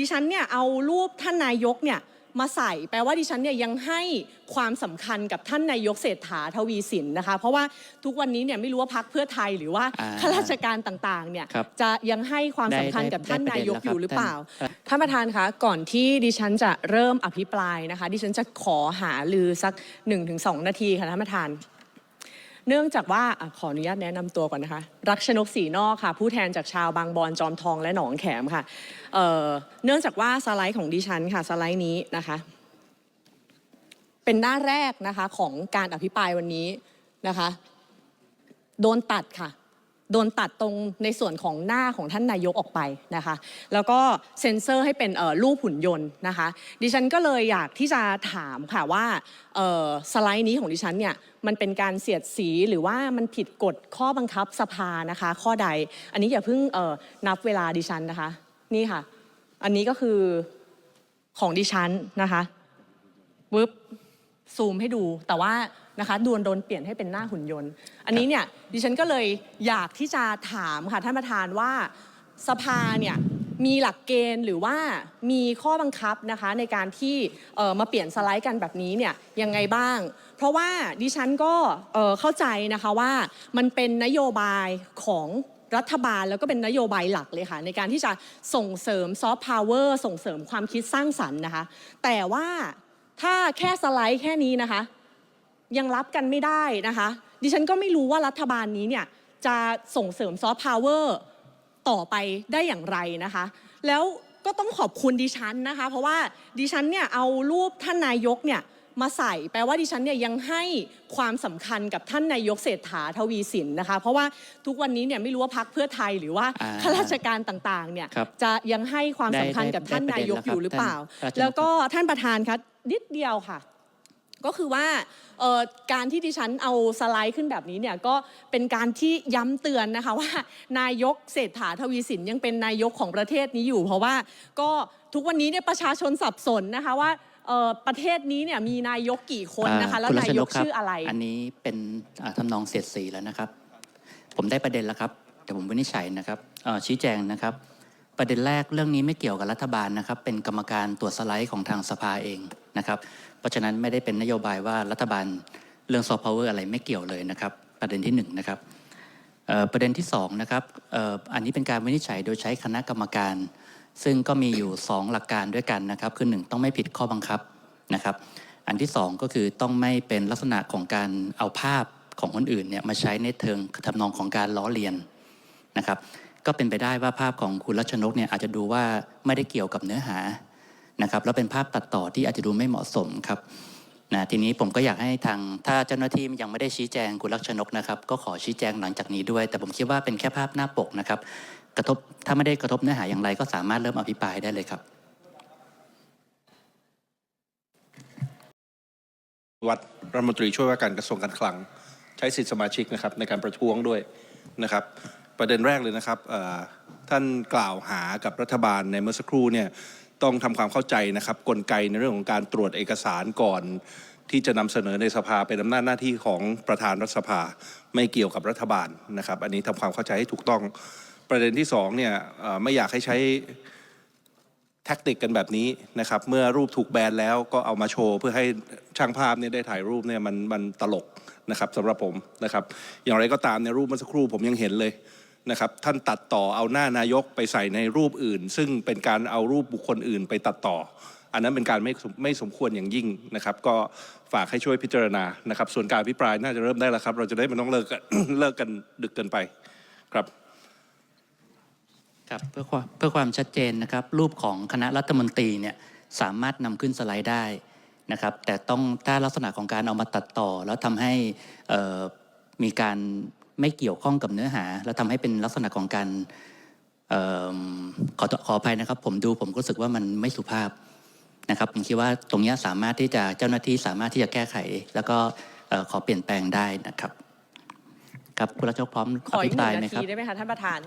ดิฉันเนี่ยเอารูปท่านนายกเนี่ยมาใส่แปลว่าดิฉันเนี่ยยังให้ความสำคัญกับท่านนายกเศรษฐาทวีสินนะคะ เพราะว่าทุกวันนี้เนี่ยไม่รู้ว่าพักเพื่อไทยหรือว่าอ่าข้าราชการต่างๆเนี่ยครับจะยังให้ความสำคัญได้กับท่านได้นายกประเด็นแล้วอยู่หรือเปล่าครับท่านประธานคะก่อนที่ดิฉันจะเริ่มอภิปรายนะคะ ดิฉันจะขอหาลือสัก 1-2 นาทีค่ะท่านประธาน เนื่องจากว่าอขออนุญาตแนะนำตัวก่อนนะคะ รักชนกศรีนอกค่ะ ผู้แทนจากชาวบางบอนจอมทองและหนองแขมค่ะเเนื่องจากว่าสไลด์ของดิฉันค่ะสไลด์นี้นะคะ เป็นหน้าแรกนะคะของการอภิปรายวันนี้นะคะ โดนตัดค่ะ โดนตัดตรงในส่วนของหน้าของท่านนายกออกไปนะคะ แล้วก็เซ็นเซอร์ให้เป็นรูปหุ่นยนต์นะคะ ดิฉันก็เลยอยากที่จะถามค่ะว่าสไลด์นี้ของดิฉันเนี่ยมันเป็นการเสียดสีหรือว่ามันผิดกฎข้อบังคับสภานะคะ ข้อใด อันนี้อย่าเพิ่งนับเวลาดิฉันนะคะ นี่ค่ะ อันนี้ก็คือของดิฉันนะคะวึบซูมให้ดูแต่ว่า นะคะดวนโดนเปลี่ยนให้เป็นหน้าหุ่นยนต์ อันนี้เนี่ยดิฉันก็เลยอยากที่จะถามค่ะท่านประธานว่าสภาเนี่ยมีหลักเกณฑ์หรือว่ามีข้อบังคับนะคะในการที่เอ่อมาเปลี่ยนสไลด์กันแบบนี้เนี่ยยังไงบ้าง เพราะว่าดิฉันก็เอ่อเข้าใจนะคะว่ามันเป็นนโยบายของรัฐบาลแล้วก็เป็นนโยบายหลักเลยค่ะ ในการที่จะส่งเสริมซอฟต์พาวเวอร์ส่งเสริมความคิดสร้างสรรค์นะคะ แต่ว่าถ้าแค่สไลด์แค่นี้นะคะ ยังรับกันไม่ได้นะคะ ดิฉันก็ไม่รู้ว่ารัฐบาลนี้เนี่ยจะส่งเสริมซอฟต์พาวเวอร์ต่อไปได้อย่างไรนะคะ แล้วก็ต้องขอบคุณดิฉันนะคะ เพราะว่าดิฉันเนี่ยเอารูปท่านนายกเนี่ยมาใส่แปลว่าดิฉันเนี่ยยังให้ความสำคัญกับท่านนายกเศรษฐาทวีสินนะคะ เพราะว่าทุกวันนี้เนี่ยไม่รู้ว่าพักเพื่อไทยหรือว่าอ่าข้าราชการต่างๆเนี่ยครับจะยังให้ความสำคัญได้กับท่านได้นายกประเด็นแล้วอยู่หรือเปล่าครับท่านแล้วก็ท่านประธานคะนิดเดียวค่ะ ก็คือว่าเอ่อการที่ดิฉันเอาสไลด์ขึ้นแบบนี้เนี่ยก็เป็นการที่ย้ำเตือนนะคะว่า นายกเศรษฐาทวีสินยังเป็นนายกของประเทศนี้อยู่ เพราะว่าก็ทุกวันนี้เนี่ยประชาชนสับสนนะคะว่าเอ่อประเทศนี้เนี่ยมีนายกกี่คนนะคะแล้วณรันาชยกครับชื่ออะไร อันนี้เป็นอ่าทำนองเสียดสีแล้วนะครับ ผมได้ประเด็นแล้วครับเดี๋ยวผมวินิจฉัยนะครับเอ่อชี้แจงนะครับ ประเด็นแรกเรื่องนี้ไม่เกี่ยวกับรัฐบาลนะครับ เป็นกรรมการตรวจสไลด์ของทางสภาเองนะครับ เพราะฉะนั้นไม่ได้เป็นนโยบายว่ารัฐบาลเรื่องซอฟต์พาวเวอร์อะไรไม่เกี่ยวเลยนะครับ ประเด็นที่หนึ่งนะครับประเด็นที่สองนะครับอ,อ,อันนี้เป็นการวินิจฉัยโดยใช้คณะกรรมการ ซึ่งก็มีอยู่ 2 หลักการด้วยกันนะครับ คือ 1 ต้องไม่ผิดข้อบังคับนะครับ อันที่ 2 ก็คือต้องไม่เป็นลักษณะของการเอาภาพของคนอื่นเนี่ยมาใช้ในเทิงทำนองของการล้อเลียนนะครับ ก็เป็นไปได้ว่าภาพของคุณรัชนกเนี่ยอาจจะดูว่าไม่ได้เกี่ยวกับเนื้อหานะครับแล้วเป็นภาพตัดต่อที่อาจจะดูไม่เหมาะสมครับนะทีนี้ผมก็อยากให้ทางถ้าเจ้าหน้าที่ยังไม่ได้ชี้แจงคุณรัชนกนะครับ ก็ขอชี้แจงหลังจากนี้ด้วย แต่ผมคิดว่าเป็นแค่ภาพหน้าปกนะครับ กระทบถ้าไม่ได้กระทบเนื้อหาอย่างไร ก็สามารถเริ่มอภิปรายได้เลยครับวัดรัฐมนตรีช่วยว่าการกระทรวงการคลัง ใช้สิทธิสมาชิกนะครับในการประท้วงด้วยนะครับ ประเด็นแรกเลยนะครับท่านกล่าวหากับรัฐบาลในเมื่อสักครู่เนี่ยต้องทำความเข้าใจนะครับกลไกในเรื่องของการตรวจเอกสารก่อน ที่จะนำเสนอในสภาเป็นอำนาจหน้าที่ของประธานรัฐสภาไม่เกี่ยวกับรัฐบาลนะครับ อันนี้ทำความเข้าใจให้ถูกต้องประเด็นที่สองเนี่ยไม่อยากให้ใช้แท็กติกกันแบบนี้นะครับ เมื่อรูปถูกแบนแล้วก็เอามาโชว์ เพื่อให้ช่างภาพเนี่ยได้ถ่ายรูปเนี่ยมันมันตลกนะครับสำหรับผมนะครับ อย่างไรก็ตามในรูปเมื่อสักครู่ผมยังเห็นเลย นะครับท่านตัดต่อเอาหน้านายกไปใส่ในรูปอื่น ซึ่งเป็นการเอารูปบุคคลอื่นไปตัดต่อ อันนั้นเป็นการไม่ไม่สมควรอย่างยิ่งนะครับ ก็ฝากให้ช่วยพิจารณานะครับ ส่วนการอภิปรายน่าจะเริ่มได้แล้วครับ เราจะได้ไม่ต้องเลิกกันเลิกกันดึกเกินไปครับครับเพื่อความเพื่อความชัดเจนนะครับ รูปของคณะรัฐมนตรีเนี่ยสามารถนำขึ้นสไลด์ได้นะครับ แต่ต้องถ้าลักษณะของการเอามาตัดต่อ แล้วทำให้มีการ ไม่เกี่ยวข้องกับเนื้อหา แล้วทำให้เป็นลักษณะของการเอ่อขอขออภัยนะครับ ผมดูผมก็รู้สึกว่ามันไม่สุภาพนะครับผมคิดว่าตรงเนี้ยสามารถที่จะเจ้าหน้าที่สามารถที่จะแก้ไข แล้วก็เอ่อขอเปลี่ยนแปลงได้นะครับ ครับคุณรัชกพร้อมขออีกหภิปนึ่รายงไหมนาครัทีบได้ไหมคะท่านประธาน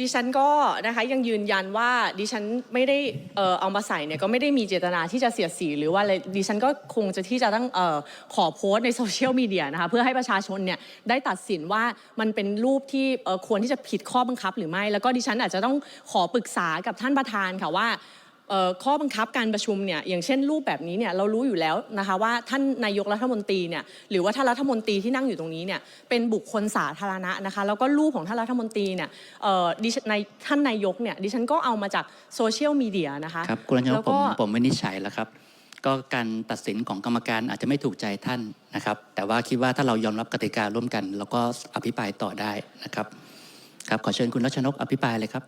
ดิฉันก็นะคะยังยืนยันว่าดิฉันไม่ได้เอ่อเอามาใส่เนี่ยก็ไม่ได้มีเจตนาที่จะเสียดสีหรือว่าอะไรดิฉันก็คงจะที่จะต้องเอ่อขอโพสต์ในโซเชียลมีเดียนะคะเพื่อให้ประชาชนเนี่ยได้ตัดสินว่ามันเป็นรูปที่เอ่อควรที่จะผิดข้อบังคับหรือไม่ แล้วก็ดิฉันอาจจะต้องขอปรึกษากับท่านประธานค่ะว่า ข้อบังคับการประชุมเนี่ยอย่างเช่นรูปแบบนี้เนี่ยเรารู้อยู่แล้วนะคะว่าท่านนายกรัฐมนตรีเนี่ยหรือว่าท่านรัฐมนตรีที่นั่งอยู่ตรงนี้เนี่ยเป็นบุคคลสาธารณะนะคะแล้วก็รูปของท่านรัฐมนตรีเนี่ยเอ่อดิฉันในท่านนายกเนี่ยดิฉันก็เอามาจากโซเชียลมีเดียนะคะครับคุณรัชนแล้กวผมก็ผมวินิจฉัยแล้วครับ ก็การตัดสินของกรรมการอาจจะไม่ถูกใจท่านนะครับ แต่ว่าคิดว่าถ้าเรายอมรับกติการ่วมกัน แล้วก็อภิปรายต่อได้นะครับครับขอเชิญคุณรัชนกอภิปรายเลยครับ